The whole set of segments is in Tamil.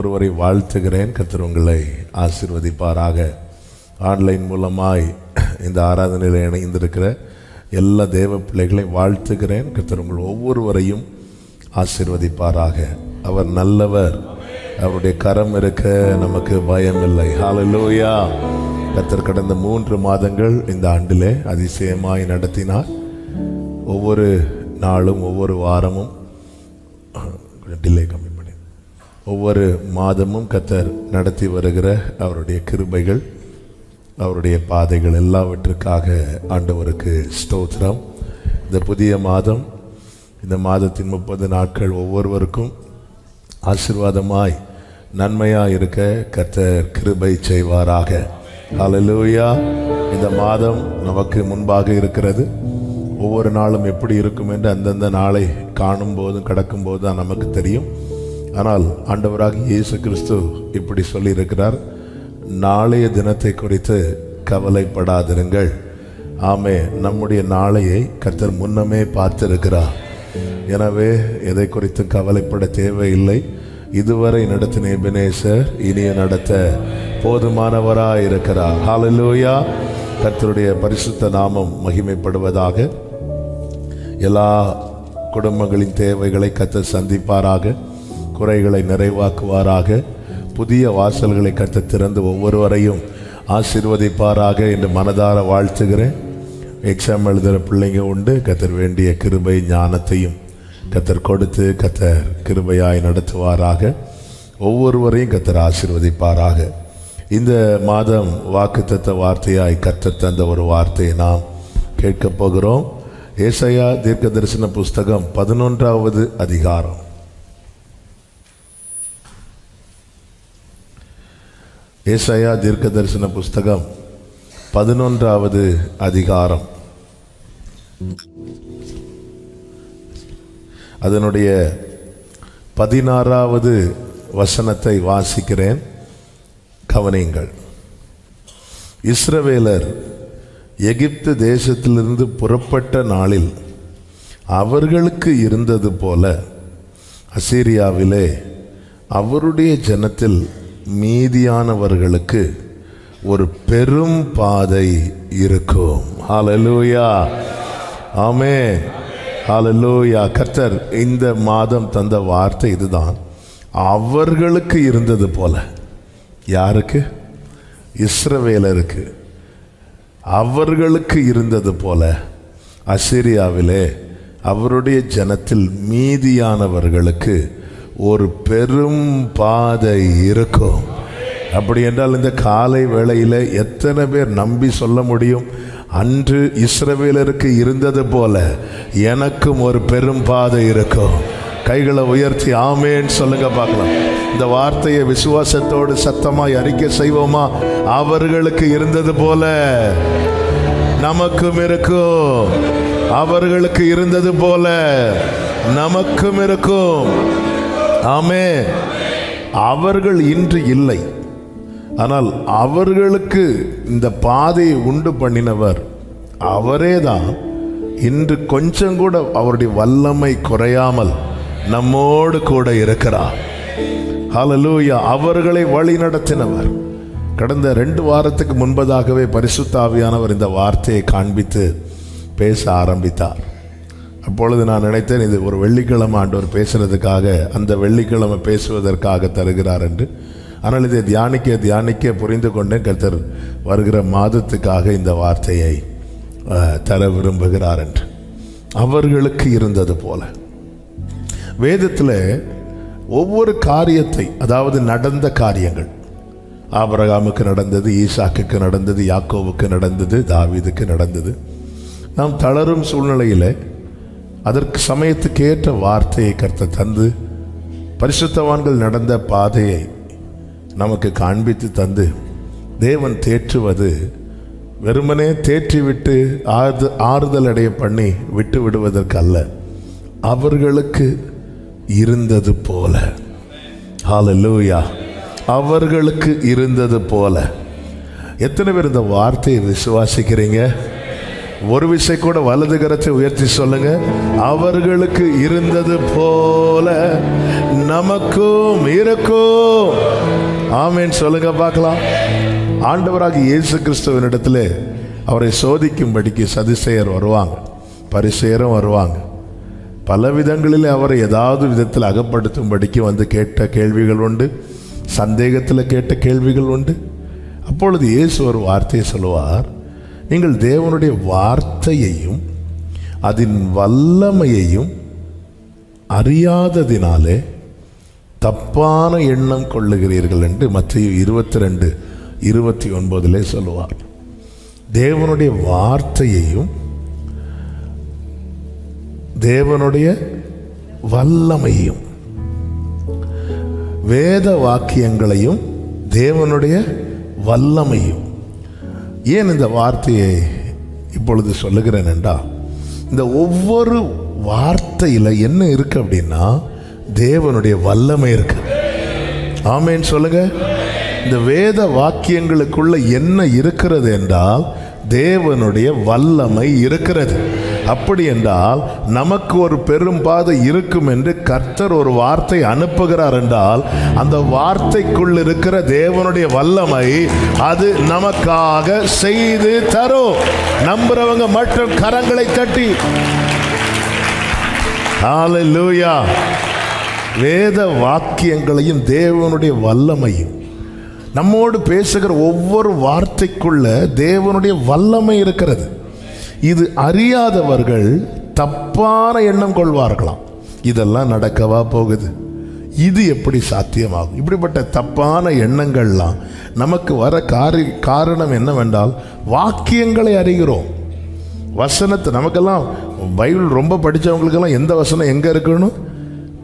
ஒருவரை வாழ்த்துகிறேன். கத்தர் உங்களை ஆசிர்வதிப்பாராக. ஆன்லைன் மூலமாய் இந்த ஆராதனையில் இணைந்திருக்கிற எல்லா தேவ பிள்ளைகளை வாழ்த்துகிறேன். கத்தர் உங்கள் ஒவ்வொருவரையும் ஆசிர்வதிப்பாராக. அவர் நல்லவர். அவருடைய கரம் இருக்க நமக்கு பயம் இல்லை ஹாலலூயா கத்தர் கடந்த மூன்று மாதங்கள் இந்த ஆண்டிலே அதிசயமாய் நடத்தினார். ஒவ்வொரு நாளும் ஒவ்வொரு வாரமும். கொஞ்சம் டிலே கம்மி ஒவ்வொரு மாதமும் கத்தர் நடத்தி வருகிற அவருடைய கிருபைகள் அவருடைய பாதைகள் எல்லாவற்றுக்காக ஆண்டவருக்கு ஸ்தோத்திரம். இந்த புதிய மாதம் இந்த மாதத்தின் முப்பது நாட்கள் ஒவ்வொருவருக்கும் ஆசீர்வாதமாய் நன்மையாக இருக்க கர்த்தர் கிருபை செய்வாராக. ஹalleluya இந்த மாதம் நமக்கு முன்பாக இருக்கிறது. ஒவ்வொரு நாளும் எப்படி இருக்கும் என்று அந்தந்த நாளை காணும் போதும் கடக்கும் போது தான் நமக்கு தெரியும். ஆனால் ஆண்டவராக இயேசு கிறிஸ்து இப்படி சொல்லியிருக்கிறார் நாளைய தினத்தை குறித்து கவலைப்படாதிருங்கள். ஆமே நம்முடைய நாளையை கர்த்தர் முன்னமே பார்த்திருக்கிறார். எனவே எதை குறித்து கவலைப்பட தேவையில்லை. இதுவரை நடத்தின எபினேசர் இனிய நடத்த போதுமானவராக இருக்கிறார். ஹாலலூயா கர்த்தருடைய பரிசுத்த நாமம் மகிமைப்படுவதாக. எல்லா குடும்பங்களின் தேவைகளை கத்தர் சந்திப்பாராக. குறைகளை நிறைவாக்குவாராக. புதிய வாசல்களை கர்த்தர் திறந்து ஒவ்வொருவரையும் ஆசீர்வதிப்பாராக என்று மனதார வாழ்த்துகிறேன். எக்ஸாம் எழுதுகிற பிள்ளைங்க உண்டு. கத்தர் வேண்டிய கிருபை ஞானத்தையும் கத்தர் கொடுத்து கத்தர் கிருபையாய் நடத்துவாராக. ஒவ்வொருவரையும் கத்தர் ஆசிர்வதிப்பாராக. இந்த மாதம் வாக்குத்தத்த வார்த்தையாய் கத்தர் தந்த ஒரு வார்த்தையை நாம் கேட்கப் போகிறோம். ஏசையா தீர்க்க தரிசன புஸ்தகம் பதினொன்றாவது அதிகாரம். ஏசையா தீர்க்க தரிசன புஸ்தகம் பதினொன்றாவது அதிகாரம். அதனுடைய பதினாறாவது வசனத்தை வாசிக்கிறேன். கவனியுங்கள். இஸ்ரவேலர் எகிப்து தேசத்திலிருந்து புறப்பட்ட நாளில் அவர்களுக்கு இருந்தது போல அசீரியாவிலே அவருடைய ஜனத்தில் மீதியானவர்களுக்கு ஒரு பெரும் பாதை இருக்கும். ஹாலலூயா ஆமே ஹாலலூயா கர்த்தர் இந்த மாதம் தந்த வார்த்தை இதுதான். அவர்களுக்கு இருந்தது போல. யாருக்கு? இஸ்ரவேலருக்கு. அவர்களுக்கு இருந்தது போல. அசிரியாவிலே அவருடைய ஜனத்தில் மீதியானவர்களுக்கு ஒரு பெரும் பாதை இருக்கும். அப்படி என்றால் இந்த காலை வேளையில் எத்தனை பேர் நம்பி சொல்ல முடியும்? அன்று இஸ்ரவேலருக்கு இருந்தது போல எனக்கும் ஒரு பெரும் பாதை இருக்கும். கைகளை உயர்த்தி ஆமேன்னு சொல்லுங்க பார்க்கலாம். இந்த வார்த்தையை விசுவாசத்தோடு சத்தமாய் அறிக்கை செய்வோமா? அவர்களுக்கு இருந்தது போல நமக்கும் இருக்கும். அவர்களுக்கு இருந்தது போல நமக்கும் இருக்கும். ஆமே அவர்கள் இன்று இல்லை. ஆனால் அவர்களுக்கு இந்த பாதையை உண்டு பண்ணினவர் அவரே தான் இன்று கொஞ்சம் கூட அவருடைய வல்லமை குறையாமல் நம்மோடு கூட இருக்கிறார். ஹலலூயா அவர்களை வழி நடத்தினவர். கடந்த ரெண்டு வாரத்துக்கு முன்பதாகவே பரிசுத்தாவியானவர் இந்த வார்த்தையை காண்பித்து பேச ஆரம்பித்தார். அப்பொழுது நான் நினைத்தேன் இது ஒரு வெள்ளிக்கிழமை ஆண்டவர் பேசுறதுக்காக அந்த வெள்ளிக்கிழமை பேசுவதற்காக தருகிறார் என்று. ஆனால் இதை தியானிக்க தியானிக்க புரிந்து கொண்டேன் கர்த்தர் வருகிற மாதத்துக்காக இந்த வார்த்தையை தர விரும்புகிறார் என்று. அவர்களுக்கு இருந்தது போல. வேதத்தில் ஒவ்வொரு காரியத்தை அதாவது நடந்த காரியங்கள் ஆபரகாமுக்கு நடந்தது ஈசாக்குக்கு நடந்தது யாக்கோவுக்கு நடந்தது தாவீதுக்கு நடந்தது நாம் தளரும் சூழ்நிலையில் அதற்கு சமயத்துக்கு ஏற்ற வார்த்தையை கருத்து தந்து பரிசுத்தவான்கள் நடந்த பாதையை நமக்கு காண்பித்து தந்து தேவன் தேற்றுவது வெறுமனே தேற்றிவிட்டு ஆறு ஆறுதல் அடைய பண்ணி விட்டு விடுவதற்கு அல்ல அவர்களுக்கு இருந்தது போல. ஹாலலூயா அவர்களுக்கு இருந்தது போல. எத்தனை பேர் இந்த வார்த்தையை விசுவாசிக்கிறீங்க? ஒரு விசை கூட வலது கரத்தை உயர்த்தி சொல்லுங்க. அவர்களுக்கு இருந்தது போல நமக்கும் இருக்கும். ஆமேன். சொல்லுங்க பார்க்கலாம். ஆண்டவராக இயேசு கிறிஸ்துவனிடத்தில் அவரை சோதிக்கும்படிக்கு சதிசெயர் வருவாங்க. பரிசெயரும் வருவாங்க. பல விதங்களில் அவரை ஏதாவது விதத்தில் அகப்படுத்தும்படிக்கு வந்து கேட்ட கேள்விகள் உண்டு. சந்தேகத்தில் கேட்ட கேள்விகள் உண்டு. அப்பொழுது இயேசு ஒரு வார்த்தையை சொல்லுவார். நீங்கள் தேவனுடைய வார்த்தையையும் அதன் வல்லமையையும் அறியாததினாலே தப்பான எண்ணம் கொள்ளுகிறீர்கள் என்று மற்ற இருபத்தி ரெண்டு இருபத்தி ஒன்பதிலே சொல்லுவார். தேவனுடைய வார்த்தையையும் தேவனுடைய வல்லமையும் வேத வாக்கியங்களையும் தேவனுடைய வல்லமையும் ஏன் இந்த வார்த்தையை இப்பொழுது சொல்லுகிறேன் என்றால் இந்த ஒவ்வொரு வார்த்தையில் என்ன இருக்கு அப்படின்னா தேவனுடைய வல்லமை இருக்கு. ஆமேன்னு சொல்லுங்க. இந்த வேத வாக்கியங்களுக்குள்ள என்ன இருக்கிறது என்றால் தேவனுடைய வல்லமை இருக்கிறது. அப்படி என்றால் நமக்கு ஒரு பெரும் பாதை இருக்கும் என்று கர்த்தர் ஒரு வார்த்தை அனுப்புகிறார் என்றால் அந்த வார்த்தைக்குள் இருக்கிற தேவனுடைய வல்லமை அது நமக்காக செய்து தரும். நம்புறவங்க மற்றும் கரங்களை தட்டி. ஹalleluya வேத வாக்கியங்களையும் தேவனுடைய வல்லமையும். நம்மோடு பேசுகிற ஒவ்வொரு வார்த்தைக்குள்ள தேவனுடைய வல்லமை இருக்கிறது. இது அறியாதவர்கள் தப்பான எண்ணம் கொள்வார்களாம். இதெல்லாம் நடக்கவா போகுது? இது எப்படி சாத்தியமாகும்? இப்படிப்பட்ட தப்பான எண்ணங்கள்லாம் நமக்கு வர காரி காரணம் என்னவென்றால் வாக்கியங்களை அறிகிறோம். வசனத்தை நமக்கெல்லாம் பைபிள் ரொம்ப படித்தவங்களுக்கெல்லாம் எந்த வசனம் எங்கே இருக்குன்னு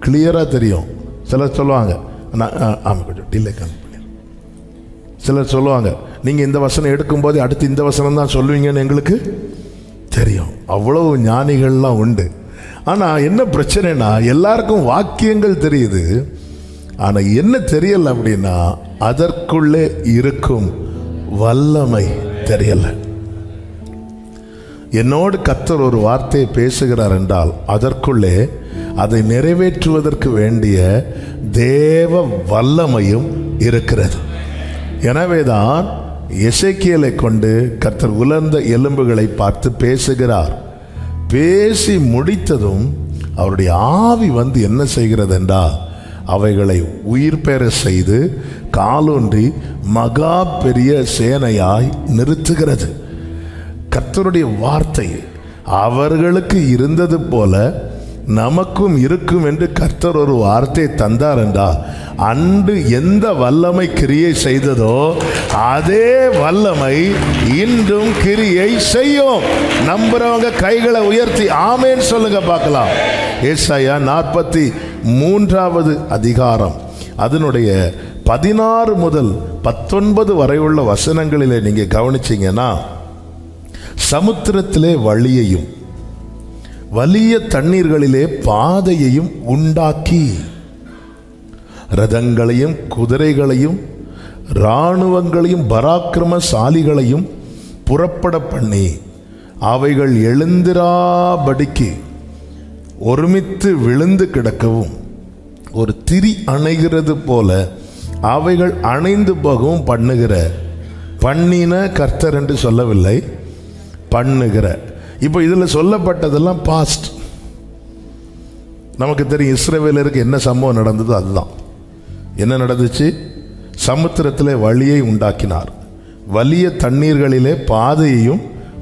கிளியராக தெரியும். சிலர் சொல்லுவாங்க நான் ஆமாம் கொஞ்சம் டிலே கம்மி பண்ணி சிலர் சொல்லுவாங்க நீங்கள் இந்த வசனம் எடுக்கும்போது அடுத்து இந்த வசனம் தான் சொல்லுவீங்கன்னு எங்களுக்கு தெரியும். அவ்வளவு ஞானிகள்லாம் உண்டு. ஆனால் என்ன பிரச்சனைனா எல்லாருக்கும் வாக்கியங்கள் தெரியுது. ஆனால் என்ன தெரியலை அப்படின்னா அதற்குள்ளே இருக்கும் வல்லமை தெரியலை. என்னோடு கத்தர் ஒரு வார்த்தையை பேசுகிறார் என்றால் அதற்குள்ளே அதை நிறைவேற்றுவதற்கு வேண்டிய தேவ வல்லமையும் இருக்கிறது. எனவேதான் எசைக்கியலை கொண்டு கர்த்தர் உலர்ந்த எலும்புகளை பார்த்து பேசுகிறார். பேசி முடித்ததும் அவருடைய ஆவி வந்து என்ன செய்கிறது என்றால் அவைகளை உயிர் பெற செய்து காலூன்றி மகா பெரிய சேனையாய் நிறுத்துகிறது. கர்த்தருடைய வார்த்தை அவர்களுக்கு இருந்தது போல நமக்கும் இருக்கும் என்று கர்த்தர் ஒரு வார்த்தை தந்தார் என்றா அன்று எந்த வல்லமை கிரியை செய்ததோ அதே வல்லமை இன்றும் கிரியை செய்யும். நம்புறவங்க கைகளை உயர்த்தி ஆமேன்னு சொல்லுங்க பார்க்கலாம். ஏசாயா நாற்பத்தி மூன்றாவது அதிகாரம். அதனுடைய பதினாறு முதல் பத்தொன்பது வரையுள்ள வசனங்களில் வசனங்களிலே கவனிச்சிங்கன்னா சமுத்திரத்திலே வழியையும் வலிய தண்ணீர்களிலே பாதையையும் உண்டாக்கி ரதங்களையும் குதிரைகளையும் இராணுவங்களையும் பராக்கிரமசாலிகளையும் புறப்பட பண்ணி அவைகள் எழுந்திராபடிக்கு ஒருமித்து விழுந்து கிடக்கவும் ஒரு திரி அணைகிறது போல அவைகள் அணைந்து போகவும் பண்ணுகிற பண்ணின கர்த்தர் என்று சொல்லவில்லை பண்ணுகிற. இப்போ இதில் சொல்லப்பட்டதெல்லாம் பாஸ்ட் நமக்கு தெரியும் இஸ்ரேவேலருக்கு என்ன சம்பவம் நடந்ததோ அதுதான். என்ன நடந்துச்சு? சமுத்திரத்திலே வழியை உண்டாக்கினார். வலிய தண்ணீர்களிலே பாதையையும்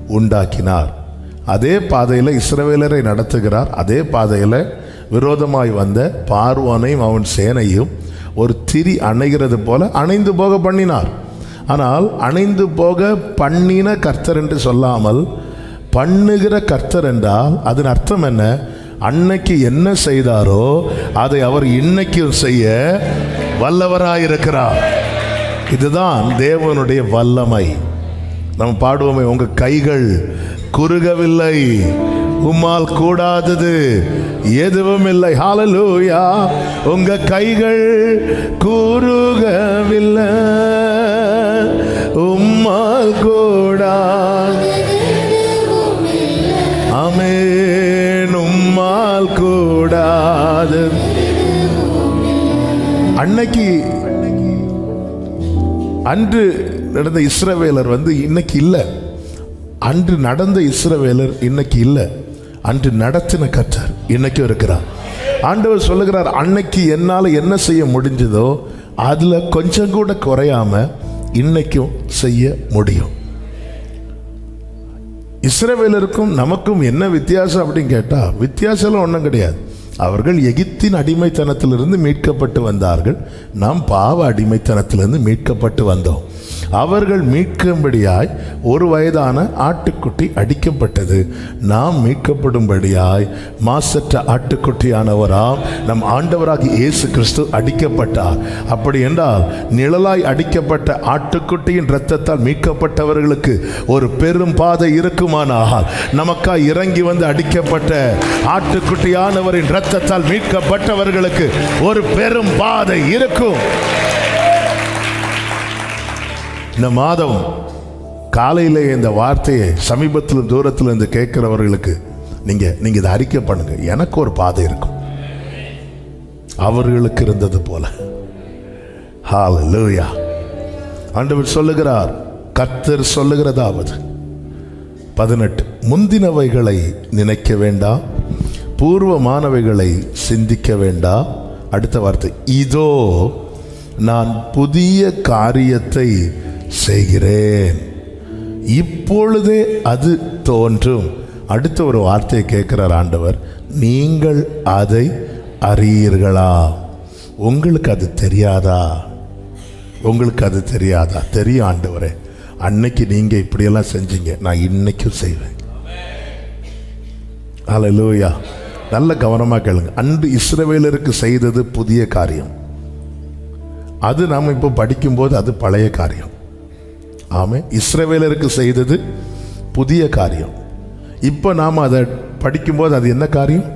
உண்டாக்கினார். அதே பாதையில் இஸ்ரவேலரை நடத்துகிறார். அதே பாதையில் விரோதமாய் வந்த பார்வானையும் அவன் சேனையும் ஒரு திரி அணைகிறது போல அணைந்து போக பண்ணினார். ஆனால் அணைந்து போக பண்ணின கர்த்தர் என்று சொல்லாமல் பண்ணுகிற கர்த்தர் என்றால் அதன் அர்த்தம் என்ன? அன்னைக்கு என்ன செய்தாரோ அதை அவர் இன்னைக்கும் செய்ய வல்லவராயிருக்கிறார் இதுதான் தேவனுடைய வல்லமை. நம்ம பாடுவோமே உங்கள் கைகள் குறுகவில்லை உம்மால் கூடாதது எதுவும் இல்லை ஹாலலூயா உங்க கைகள் குறுகவில்லை உம்மால் உம்மால் கூடாது அன்னைக்கு அன்று நடந்த இஸ்ரவேலர் வந்து இன்னைக்கு இல்லை. அன்று நடந்த இஸ்ரவேலர் இன்னைக்கு இல்லை. அன்று நடத்தின கற்றார் இன்னைக்கும் இருக்கிறார். ஆண்டவர் சொல்லுகிறார் அன்னைக்கு என்னால் என்ன செய்ய முடிஞ்சதோ அதில் கொஞ்சம் கூட குறையாம இன்னைக்கும் செய்ய முடியும். இஸ்ரவேலருக்கும் நமக்கும் என்ன வித்தியாசம் அப்படின்னு கேட்டால் வித்தியாசம்லாம் ஒன்றும் கிடையாது. அவர்கள் எகிப்தின் அடிமைத்தனத்திலிருந்து மீட்கப்பட்டு வந்தார்கள். நாம் பாவ அடிமைத்தனத்திலிருந்து மீட்கப்பட்டு வந்தோம். அவர்கள் மீட்கும்படியாய் ஒரு வயதான ஆட்டுக்குட்டி அடிக்கப்பட்டது. நாம் மீட்கப்படும்படியாய் மாசற்ற ஆட்டுக்குட்டியானவராம் நம் ஆண்டவராக இயேசு கிறிஸ்து அடிக்கப்பட்டார். அப்படி என்றால் நிழலாய் அடிக்கப்பட்ட ஆட்டுக்குட்டியின் இரத்தத்தால் மீட்கப்பட்டவர்களுக்கு ஒரு பெரும் பாதை இருக்குமானால் நமக்காய் இறங்கி வந்து அடிக்கப்பட்ட ஆட்டுக்குட்டியானவரின் இரத்தத்தால் மீட்கப்பட்டவர்களுக்கு ஒரு பெரும் பாதை இருக்கும். இந்த மாதம் காலையில் இந்த வார்த்தையை சமீபத்திலும் தூரத்தில் இருந்து கேட்குறவர்களுக்கு நீங்கள் நீங்கள் இதை அறிக்கை பண்ணுங்க. எனக்கு ஒரு பாதை இருக்கும். அவர்களுக்கு இருந்தது போல. ஹalleluya ஆண்டவர் சொல்லுகிறார் கத்தர் சொல்லுகிறதாவது. பதினெட்டு முந்தினவைகளை நினைக்க வேண்டாம் பூர்வமானவைகளை சிந்திக்க வேண்டாம் அடுத்த வார்த்தை இதோ நான் புதிய காரியத்தை செய்கிறேன். இப்பொழுதே அது தோன்றும். அடுத்த ஒரு வார்த்தையை கேட்கிறார் ஆண்டவர். நீங்கள் அதை அறியீர்களா? உங்களுக்கு அது தெரியாதா? உங்களுக்கு அது தெரியாதா? தெரியும் ஆண்டவரே. அன்னைக்கு நீங்கள் இப்படியெல்லாம் செஞ்சீங்க. நான் இன்னைக்கும் செய்வேன். ஹalleluya நல்ல கவனமாக கேளுங்க. அன்று இஸ்ரவேலருக்கு செய்தது புதிய காரியம். அது நாம் இப்போ படிக்கும்போது அது பழைய காரியம். ஆமே இஸ்ரவேலருக்கு செய்தது புதிய காரியம். இப்போ நாம் அதை படிக்கும்போது அது என்ன காரியம்?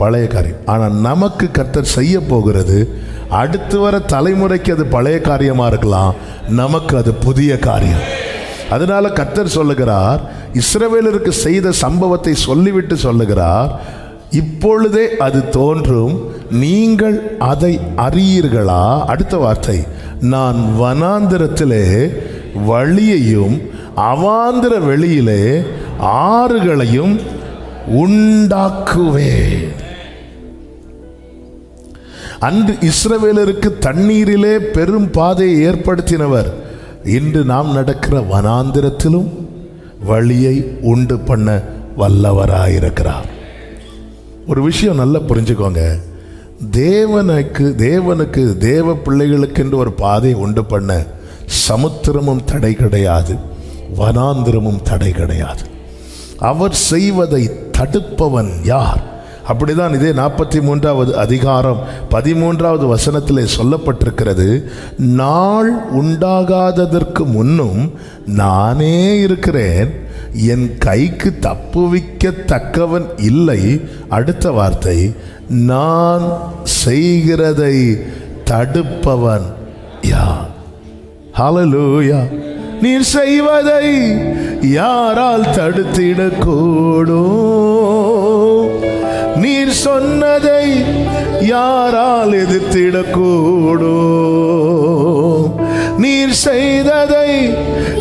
பழைய காரியம். ஆனால் நமக்கு கர்த்தர் செய்ய போகிறது அடுத்து வர தலைமுறைக்கு அது பழைய காரியமாக இருக்கலாம். நமக்கு அது புதிய காரியம். அதனால கர்த்தர் சொல்லுகிறார் இஸ்ரவேலருக்கு செய்த சம்பவத்தை சொல்லிவிட்டு சொல்லுகிறார் இப்பொழுதே அது தோன்றும். நீங்கள் அதை அறியீர்களா? அடுத்த வார்த்தை நான் வனாந்திரத்திலே வழியையும் அவாந்திர வெளியிலே ஆறுகளையும் உண்டாக்குவேன். அன்று இஸ்ரவேலருக்கு தண்ணீரிலே பெரும் பாதையை ஏற்படுத்தினவர். இன்று நாம் நடக்கிற வனாந்திரத்திலும் வழியை உண்டு பண்ண வல்லவராயிருக்கிறார். ஒரு விஷயம் நல்லா புரிஞ்சுக்கோங்க. தேவனுக்கு தேவனுக்கு தேவ பிள்ளைகளுக்கு என்று ஒரு பாதை உண்டு பண்ண சமுத்திரமும் தடை கிடையாது வனாந்திரமும் தடை கிடையாது. அவர் செய்வதை தடுப்பவன் யார்? அப்படிதான் இதே நாற்பத்தி மூன்றாவது அதிகாரம் பதிமூன்றாவது வசனத்திலே சொல்லப்பட்டிருக்கிறது. நாள் உண்டாகாததற்கு முன்னும் நானே இருக்கிறேன் என் கைக்கு தப்புவிக்கத்தக்கவன் இல்லை. அடுத்த வார்த்தை நான் செய்கிறதை தடுப்பவன் யார்? ஹலலூயா நீர் செய்வதை யாரால் தடுத்திடக்கூடும்? நீர் சொன்னதை யாரால் எதிர்த்திடக்கூடும்? நீர் செய்ததை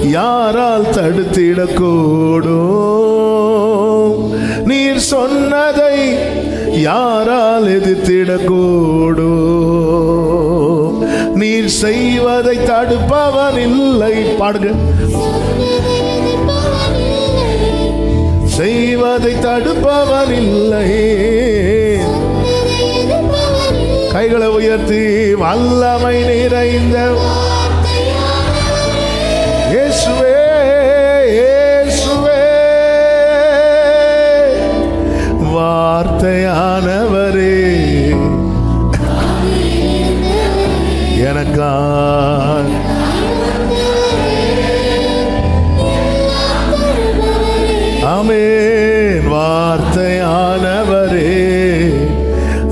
யாரால் தடுத்திடக்கூடும்? நீர் சொன்னதை யாரால் எதிர்த்திடக்கூடும்? செய்வதை தடுப்பவன் இல்லை பாடுங்க. செய்வதை தடுப்பவன் இல்லை கைகளை உயர்த்தி வல்லமை நிறைந்த ஆமேன். வார்த்தையானவரே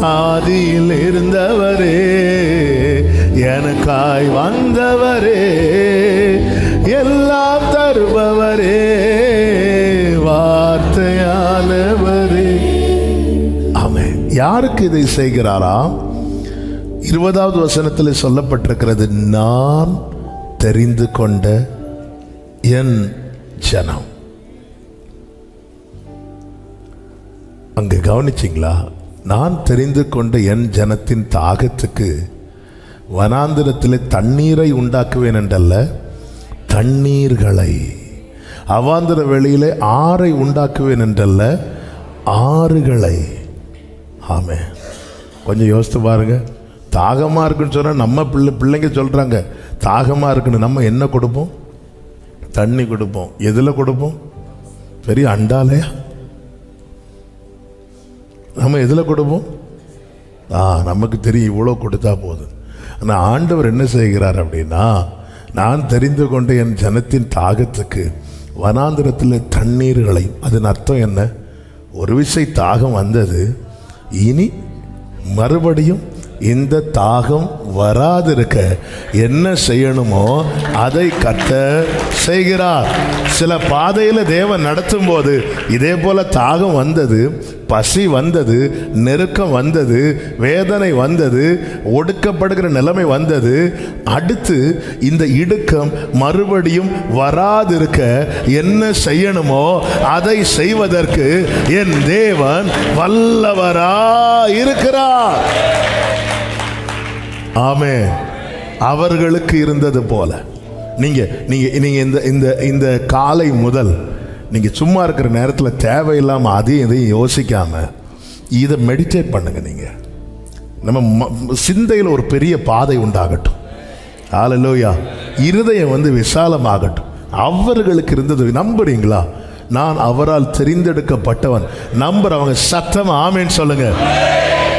ஆதியில் இருந்தவரே எனக்காய் வந்தவரே எல்லாம் தருபவரே வார்த்தையானவரே. ஆமே யாருக்கு இதை செய்கிறாராம் இருபதாவது வசனத்தில் சொல்லப்பட்டிருக்கிறது நான் தெரிந்து கொண்ட என் ஜனம். அங்கே கவனிச்சிங்களா? நான் தெரிந்து கொண்ட என் ஜனத்தின் தாகத்துக்கு வனாந்திரத்தில் தண்ணீரை உண்டாக்குவேன் என்றல்ல தண்ணீர்களை. அவாந்திர வெளியிலே ஆறை உண்டாக்குவேன் என்றல்ல ஆறுகளை. ஆமே கொஞ்சம் யோசித்து பாருங்க. தாகமாக இருக்குன்னு சொன்னால் நம்ம பிள்ளை பிள்ளைங்க சொல்கிறாங்க தாகமாக இருக்குன்னு நம்ம என்ன கொடுப்போம்? தண்ணி கொடுப்போம். எதில் கொடுப்போம்? பெரிய அண்டாலையா? நம்ம எதில் கொடுப்போம்? ஆ நமக்கு தெரியும் இவ்வளோ கொடுத்தா போதும். ஆனால் ஆண்டவர் என்ன செய்கிறார் அப்படின்னா நான் தெரிந்து கொண்ட என் ஜனத்தின் தாகத்துக்கு வனாந்திரத்தில் தண்ணீர்களை அதன் அர்த்தம் என்ன? ஒரு விசை தாகம் வந்தது. இனி மறுபடியும் இந்த தாகம் வராதிருக்க என்ன செய்யணுமோ அதை கத்த செய்கிறார். சில பாதையில் தேவன் நடத்தும் போது இதே போல தாகம் வந்தது பசி வந்தது நெருக்கம் வந்தது வேதனை வந்தது ஒடுக்கப்படுகிற நிலைமை வந்தது. அடுத்து இந்த இடுக்கம் மறுபடியும் வராதிருக்க என்ன செய்யணுமோ அதை செய்வதற்கு என் தேவன் வல்லவரா இருக்கிறார் ஆமே அவர்களுக்கு இருந்தது போல. நீங்கள் நீங்கள் நீங்கள் இந்த இந்த இந்த காலை முதல் நீங்கள் சும்மா இருக்கிற நேரத்தில் தேவையில்லாமல் அதையும் இதையும் யோசிக்காமல் இதை மெடிடேட் பண்ணுங்கள் நீங்கள் நம்ம ம- சிந்தையில் ஒரு பெரிய பாதை உண்டாகட்டும். ஆலலோயா இருதயம் வந்து விசாலமாகட்டும். அவர்களுக்கு இருந்தது நம்புறீங்களா? நான் அவரால் தெரிந்தெடுக்கப்பட்டவன். நம்புறவங்க சத்தம் ஆமேன்னு சொல்லுங்க.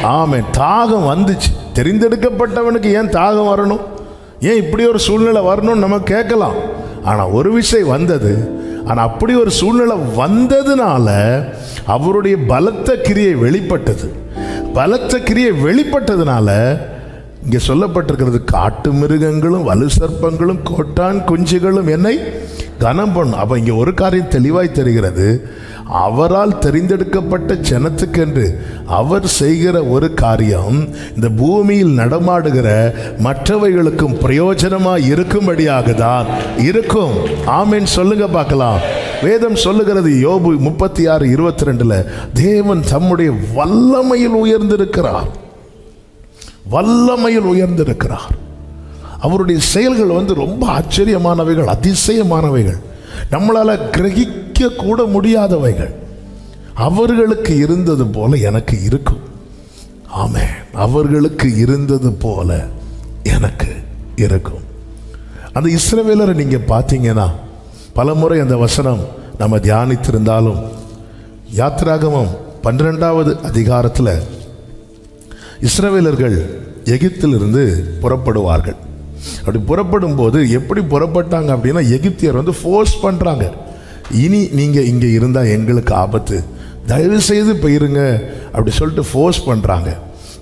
ஆமென். தாகம் வந்துச்சு. தெரிந்தெடுக்கப்பட்டவனுக்கு ஏன் தாகம் வரணும்? ஏன் இப்படி ஒரு சூழ்நிலை வரணும்னு நம்ம கேட்கலாம். ஆனால் ஒரு விஷயம் வந்தது. ஆனால் அப்படி ஒரு சூழ்நிலை வந்ததுனால அவருடைய பலத்த கிரியை வெளிப்பட்டது. பலத்த கிரியை வெளிப்பட்டதுனால இங்கே சொல்லப்பட்டிருக்கிறது காட்டு மிருகங்களும் வலு சர்ப்பங்களும் கோட்டான் குஞ்சுகளும் என்னை கனம் பண்ணும் அப்போ இங்கே ஒரு காரியம் தெளிவாய் தெரிகிறது. அவரால் தெரிந்தெடுக்கப்பட்ட ஜனத்துக்கென்று அவர் செய்கிற ஒரு காரியம் இந்த பூமியில் நடமாடுகிற மற்றவைகளுக்கும் பிரயோஜனமாக இருக்கும்படியாக தான் இருக்கும். ஆமீன். சொல்லுங்க பார்க்கலாம். வேதம் சொல்லுகிறது யோபு முப்பத்தி ஆறு இருபத்தி ரெண்டில் தேவன் தம்முடைய வல்லமையில் உயர்ந்திருக்கிறார். வல்லமையில் உயர்ந்திருக்கிறார். அவருடைய செயல்கள் வந்து ரொம்ப ஆச்சரியமானவைகள் அதிசயமானவைகள். நம்மளால் கிரகிக்க கூட முடியாதவைகள். அவர்களுக்கு இருந்தது போல எனக்கு இருக்கும். ஆமே அவர்களுக்கு இருந்தது போல எனக்கு இருக்கும். அந்த இஸ்ரவேலரை நீங்கள் பார்த்தீங்கன்னா பலமுறை அந்த வசனம் நம்ம தியானித்திருந்தாலும் யாத்ராகமம் பன்னிரெண்டாவது அதிகாரத்தில் இஸ்ரவேலர்கள் எகிப்திலிருந்து புறப்படுவார்கள். அப்படி புறப்படும் போது எப்படி புறப்பட்டாங்க அப்படின்னா எகிப்தியர் வந்து ஃபோர்ஸ் பண்ணுறாங்க இனி நீங்கள் இங்கே இருந்தால் எங்களுக்கு ஆபத்து. தயவு செய்து போயிருங்க அப்படி சொல்லிட்டு ஃபோர்ஸ் பண்ணுறாங்க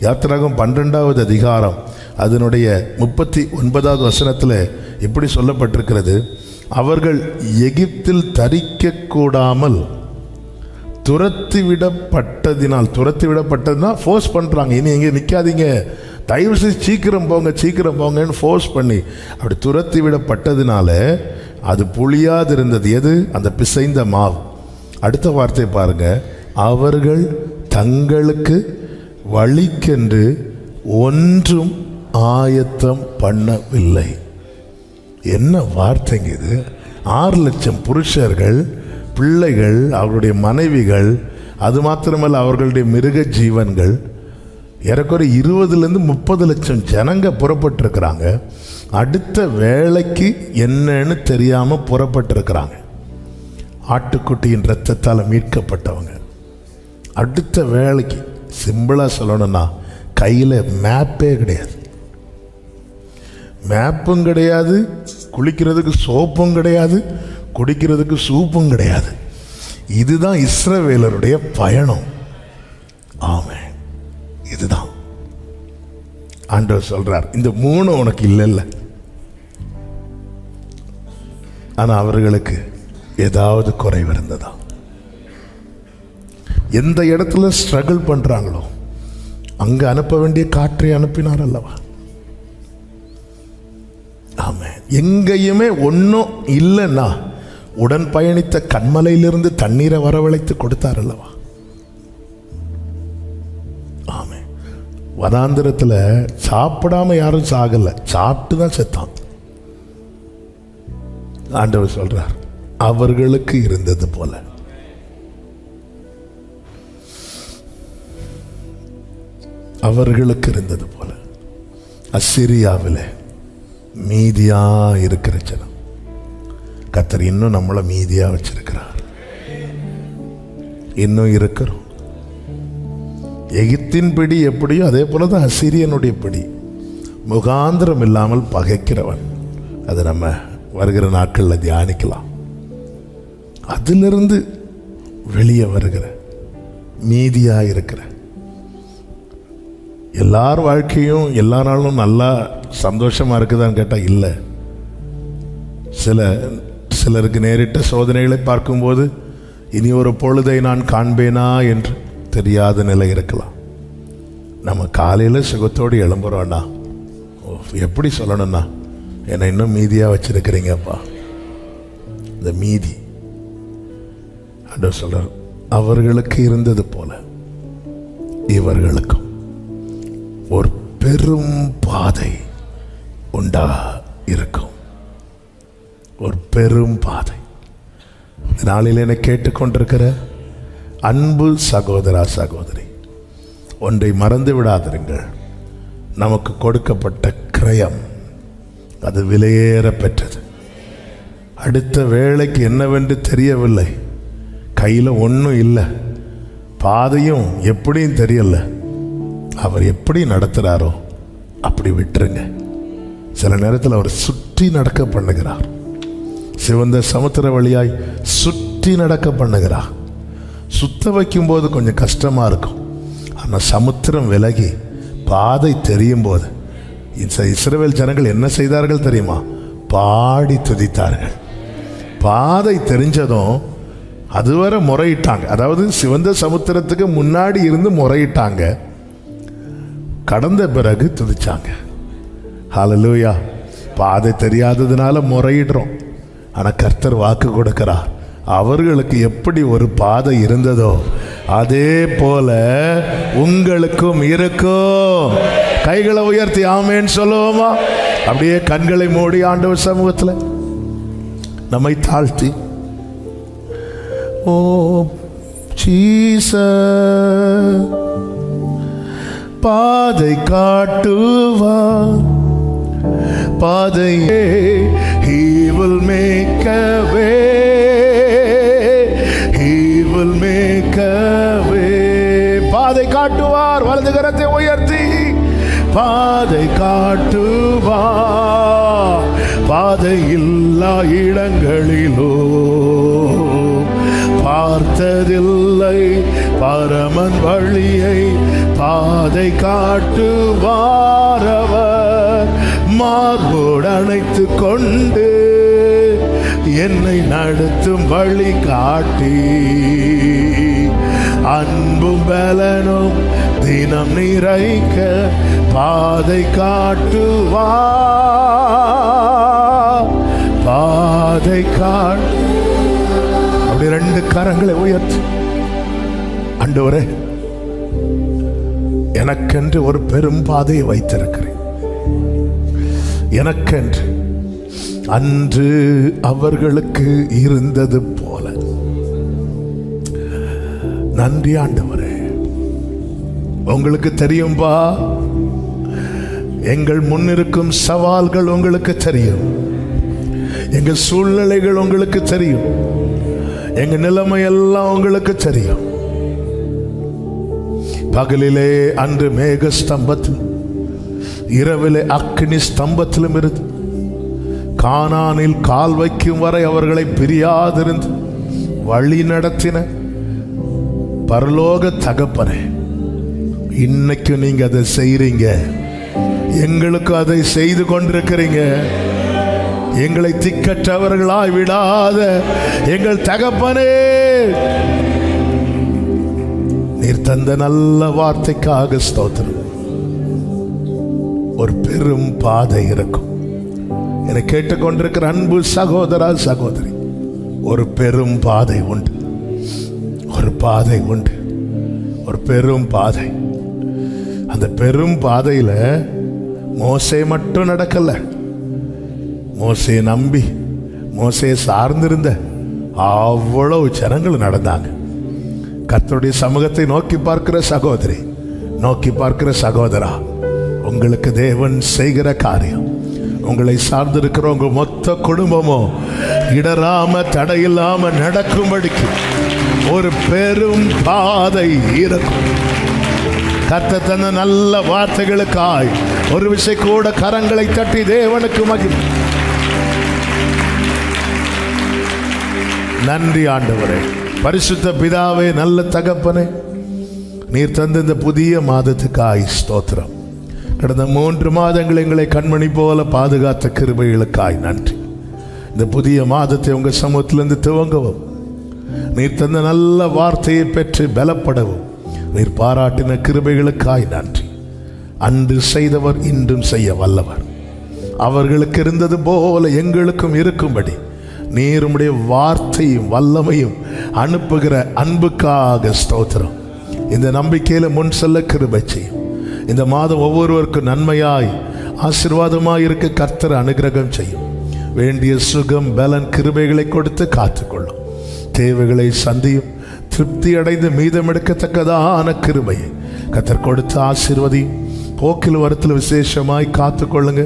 யாத்திராகம் பன்னெண்டாவது அதிகாரம் அதனுடைய முப்பத்தி ஒன்பதாவது வசனத்தில் எப்படி சொல்லப்பட்டிருக்கிறது? அவர்கள் எகிப்தில் தரிக்க கூடாமல் துரத்தி விடப்பட்டதினால் துரத்தி விடப்பட்டதுனா ஃபோர்ஸ் பண்ணுறாங்க இனி எங்கே நிற்காதீங்க தயவு செய்து சீக்கிரம் போங்க சீக்கிரம் போங்கன்னு ஃபோர்ஸ் பண்ணி அப்படி துரத்தி விடப்பட்டதுனால அது புளியாது இருந்தது எது? அந்த பிசைந்த மாவு. அடுத்த வார்த்தை பாருங்க. அவர்கள் தங்களுக்கு வழிக்கென்று ஒன்றும் ஆயத்தம் பண்ணவில்லை. என்ன வார்த்தைங்க இது? ஆறு லட்சம் புருஷர்கள் பிள்ளைகள் அவர்களுடைய மனைவிகள் அது மாத்திரமல்ல அவர்களுடைய மிருக ஜீவன்கள் ஏறக்குறைய இருபதுலேருந்து முப்பது லட்சம் ஜனங்க புறப்பட்டிருக்கிறாங்க. அடுத்த வேலைக்கு என்னன்னு தெரியாமல் புறப்பட்டிருக்கிறாங்க. ஆட்டுக்குட்டியின் ரத்தத்தால் மீட்கப்பட்டவங்க. அடுத்த வேலைக்கு சிம்பிளாக சொல்லணும்னா கையில் மேப்பே கிடையாது. மேப்பும் கிடையாது குளிக்கிறதுக்கு சோப்பும் கிடையாது குடிக்கிறதுக்கு சூப்பும் கிடையாது. இதுதான் இஸ்ரவேலருடைய பயணம். ஆமாம் இதுதான். ஆண்டவர் சொல்றார் இந்த மூணு உனக்கு இல்லைல்ல. ஆனால் அவர்களுக்கு ஏதாவது குறைவு இருந்ததா? எந்த இடத்துல ஸ்ட்ரகிள் பண்ணுறாங்களோ அங்கே அனுப்ப வேண்டிய காற்றை அனுப்பினார் அல்லவா? ஆமாம் எங்கேயுமே ஒன்றும் இல்லைன்னா உடன் பயணித்த கண்மலையிலிருந்து தண்ணீரை வரவழைத்து கொடுத்தார் அல்லவா? வதாந்திரத்தில் சாப்பிடாம யாரும் சாகலை. சாப்பிட்டு தான் செத்தான். ஆண்டவர் சொல்றார் அவர்களுக்கு இருந்தது போல. அவர்களுக்கு இருந்தது போல. அசிரியாவில் மீதியா இருக்கிற ஜனம். கத்தர் இன்னும் நம்மளை மீதியா வச்சிருக்கிறார். இன்னும் இருக்கிறோம். எகிப்தின் பிடி எப்படியோ அதே போல தான் அசிரியனுடைய பிடி. முகாந்திரம் இல்லாமல் பகைக்கிறவன். அதை நம்ம வருகிற நாட்களில் தியானிக்கலாம். அதிலிருந்து வெளியே வருகிற மீதியாக இருக்கிற. எல்லார் வாழ்க்கையும் எல்லா நாளும் நல்லா சந்தோஷமாக இருக்குதான்னு கேட்டால் இல்லை. சில சிலருக்கு நேரிட்ட சோதனைகளை பார்க்கும்போது இனி ஒரு பொழுதை நான் காண்பேனா என்று தெரியாத நிலை இருக்கலாம். நம்ம காலையில் சுகத்தோடு எழும்புறோம்னா ஓ, எப்படி சொல்லணும்னா என்னை இன்னும் மீதியாக வச்சுருக்கிறீங்கப்பா. இந்த மீதி. ஆண்டவர் சொல்றார் அவர்களுக்கு இருந்தது போல இவர்களுக்கும் ஒரு பெரும் பாதை உண்டா இருக்கும். ஒரு பெரும் பாதை. நாளில் என்னை கேட்டுக்கொண்டிருக்கிற அன்பு சகோதரா சகோதரி ஒன்றை மறந்து விடாதிருங்கள். நமக்கு கொடுக்கப்பட்ட கிரயம் அது விலையேற பெற்றது. அடுத்த வேலைக்கு என்னவென்று தெரியவில்லை. கையில் ஒன்றும் இல்லை. பாதையும் எப்படியும் தெரியல. அவர் எப்படி நடத்துகிறாரோ அப்படி விட்டுருங்க. சில நேரத்தில் அவர் சுற்றி நடக்க பண்ணுகிறார். சிவந்த சமுத்திர வழியாய் சுற்றி நடக்க பண்ணுகிறார். சுத்த வைக்கும்போது கொஞ்சம் கஷ்டமாக இருக்கும். ஆனால் சமுத்திரம் விலகி பாதை தெரியும் போது இஸ்- இஸ்ரவேல் ஜனங்கள் என்ன செய்தார்கள் தெரியுமா? பாடி துதித்தார்கள். பாதை தெரிஞ்சதும் அதுவரை முறையிட்டாங்க. அதாவது சிவந்த சமுத்திரத்துக்கு முன்னாடி இருந்து முறையிட்டாங்க. கடந்த பிறகு துதிச்சாங்க. ஹலலூயா பாதை தெரியாததுனால முறையிடுறோம். ஆனால் கர்த்தர் வாக்கு கொடுக்கிறார். அவர்களுக்கு எப்படி ஒரு பாதை இருந்ததோ அதே போல உங்களுக்கும் இருக்கும். கைகளை உயர்த்தி ஆமேன்னு சொல்லுவோமா? அப்படியே கண்களை மூடி ஆண்டவர் சமூகத்தில் நம்மை தாழ்த்தி. ஓ சீச பாதை காட்டுவா பாதையே he will make a way வலது கரத்தை உயர்த்தி பாதை காட்டுவா. பாதை இல்லா இடங்களிலோ. பார்த்ததில்லை பரமன் வழியை பாதை காட்டுவாரவர். மார்போடு அணைத்து கொண்டு என்னை நடத்தும் வழி காட்டி. அன்பும் பலனும் தினம் நிறைக்க பாதை காட்டுவா. பாதை காட்டு அப்படி ரெண்டு கரங்களை உயர்த்தி. ஆண்டவரே எனக்கென்று ஒரு பெரும் பாதையை வைத்திருக்கிறேன் எனக்கென்று. அன்று அவர்களுக்கு இருந்தது போல. நன்றி ஆண்டவர். உங்களுக்கு தெரியும்பா? எங்கள் முன்னிருக்கும் சவால்கள் உங்களுக்கு தெரியும். எங்கள் சூழ்நிலைகள் உங்களுக்கு தெரியும். எங்கள் நிலைமை எல்லாம் உங்களுக்கு தெரியும். பகலிலே அன்று மேக ஸ்தம்பத்தில் இரவிலே அக்னி ஸ்தம்பத்திலும் இருந்து கானானில் கால் வைக்கும் வரை அவர்களை பிரியாதிருந்து வழி நடத்தின பரலோக தகப்பனே இன்னைக்கு நீங்க அதை செய்றீங்க. எங்களுக்கு அதை செய்து கொண்டிருக்கிறீங்க. எங்களை திக்கற்றவர்களாய் விடாத எங்கள் தகப்பனே. நீர் தந்த நல்ல வார்த்தைக்காக ஸ்தோத்திரம். ஒரு பெரும் பாதை இருக்கும். என்னை கேட்டுக்கொண்டிருக்கிற அன்பு சகோதரா சகோதரி ஒரு பெரும் பாதை உண்டு. ஒரு பாதை உண்டு. ஒரு பெரும் பாதை. அந்த பெரும் பாதையில் மோசே மட்டும் நடக்கலை. மோசையை நம்பி மோசையை சார்ந்திருந்த அவ்வளவு ஜனங்கள் நடந்தாங்க. கத்தருடைய சமூகத்தை நோக்கி பார்க்கிற சகோதரி நோக்கி பார்க்கிற சகோதரா உங்களுக்கு தேவன் செய்கிற காரியம். உங்களை சார்ந்திருக்கிற உங்க மொத்த குடும்பமும் இடராம தடையில்லாம நடக்கும்படிக்கு ஒரு பெரும் பாதை இருக்கும். கத்த தந்த நல்ல வார்த்தைகளுக்காய் ஒரு விசை கூட கரங்களை தட்டி தேவனுக்கு மகிழ் நன்றி ஆண்டவரே. பரிசுத்த பிதாவே நல்ல தகப்பனே நீர் தந்த இந்த புதிய மாதத்துக்காய் ஸ்தோத்திரம். கடந்த மூன்று மாதங்கள் எங்களை கண்மணி போல பாதுகாத்த கிருபைகளுக்காய் நன்றி. இந்த புதிய மாதத்தை உங்கள் சமூகத்திலிருந்து துவங்கவும். நீர் தந்த நல்ல வார்த்தையை பெற்று பலப்படவும். நீர் பாராட்டின கிருபைகளுக்காய் நன்றி. அன்று செய்தவர் இன்றும் செய்ய வல்லவர். அவர்களுக்கு இருந்தது போல எங்களுக்கும் இருக்கும்படி நீர் உம்முடைய வார்த்தையும் வல்லமையும் அனுப்புகிற அன்புக்காக ஸ்தோத்திரம். இந்த நம்பிக்கையில் முன் செல்ல கிருபை செய்யும். இந்த மாதம் ஒவ்வொருவருக்கும் நன்மையாய் ஆசீர்வாதமாய் இருக்க கர்த்தர் அனுகிரகம் செய்யும். வேண்டிய சுகம் பலன் கிருபைகளை கொடுத்து காத்துக்கொள்ளும். தேவைகளை சந்தியும். திருப்தி அடைந்து மீதம் எடுக்கத்தக்கதான கிருமை கத்தர் கொடுத்த ஆசீர்வதி போக்கில் வரத்தில் விசேஷமாய் காத்துக்கொள்ளுங்க.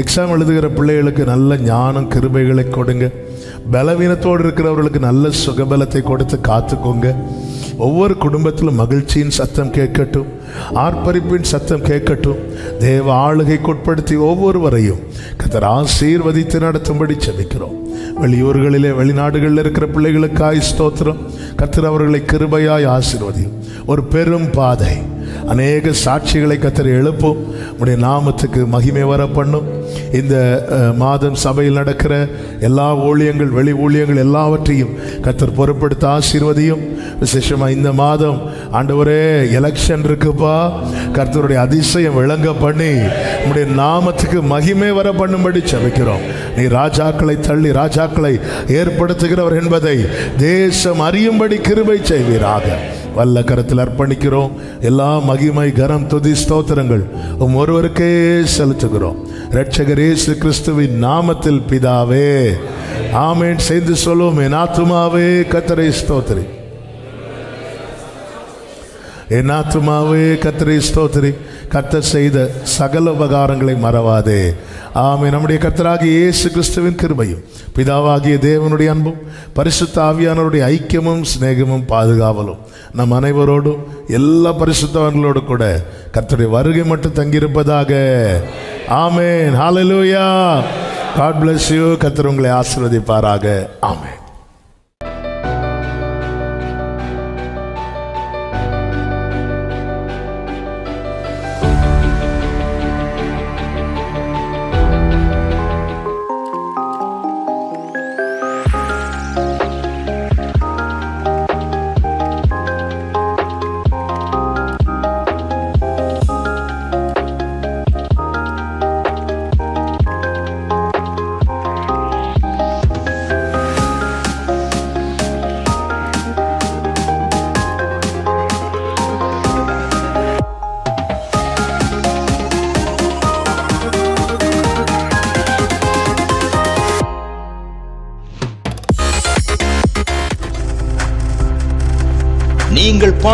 எக்ஸாம் எழுதுகிற பிள்ளைகளுக்கு நல்ல ஞானம் கிருபைகளை கொடுங்க. பலவீனத்தோடு இருக்கிறவர்களுக்கு நல்ல சுகபலத்தை கொடுத்து காத்துக்கோங்க. ஒவ்வொரு குடும்பத்திலும் மகிழ்ச்சியின் சத்தம் கேட்கட்டும் ஆர்ப்பரிப்பின் சத்தம் கேட்கட்டும். தேவ ஆளுகைக்குட்படுத்தி ஒவ்வொருவரையும் கத்தர் ஆசீர்வதித்து நடத்தும்படி செபிக்கிறோம் வெளியூர்களிலே வெளிநாடுகளில் இருக்கிற பிள்ளைகளுக்காய் ஸ்தோத்திரம். கத்தர் அவர்களை கிருபையாய் ஆசீர்வதியும். ஒரு பெரும் பாதை. அநேக சாட்சிகளை கத்தர் எழுப்பும். உடைய நாமத்துக்கு மகிமை வர பண்ணும் இந்த மாதம் சபையில் நடக்கிற எல்லா ஊழியங்கள் வெளி ஊழியங்கள் எல்லாவற்றையும் கத்தர் பொறுப்படுத்த ஆசீர்வதியும். விசேஷமா இந்த மாதம் ஆண்டவரே எலெக்ஷன் இருக்குப்பா. கர்த்தருடைய அதிசயம் விளங்க பண்ணி உடைய நாமத்துக்கு மகிமை வர பண்ணும்படி சமைக்கிறோம் நீ ராஜாக்களை தள்ளி ராஜாக்களை ஏற்படுத்துகிறவர் என்பதை தேசம் அறியும்படி கிருபை செய்வீராக. வல்ல கரத்தில் அர்ப்பணிக்கிறோம். எல்லா மகிமை கரம் துதி ஸ்தோத்திரங்கள் உம் ஒருவருக்கே செலுத்துகிறோம். இரட்சகர் இயேசு கிறிஸ்துவின் நாமத்தில் பிதாவே. ஆமேன். செய்து சொல்லுவோம் என் ஆத்துமாவே கத்தரை ஸ்தோத்திரி. என் ஆத்மாவே கத்தரை ஸ்தோத்திரி. கத்தர் செய்த சகல உபகாரங்களை மறவாதே. ஆமை நம்முடைய கத்தராகிய இயேசு கிறிஸ்துவின் கிருபையும் பிதாவாகிய தேவனுடைய அன்பும் பரிசுத்த ஆவியானவருடைய ஐக்கியமும் சிநேகமும் பாதுகாவலும் நம் அனைவரோடும் எல்லா பரிசுத்தவர்களோடு கூட கத்தருடைய வருகை மட்டும் தங்கியிருப்பதாக. Amen. Hallelujah God bless you கத்தர் உங்களை ஆசிர்வதிப்பாராக. ஆமேன்.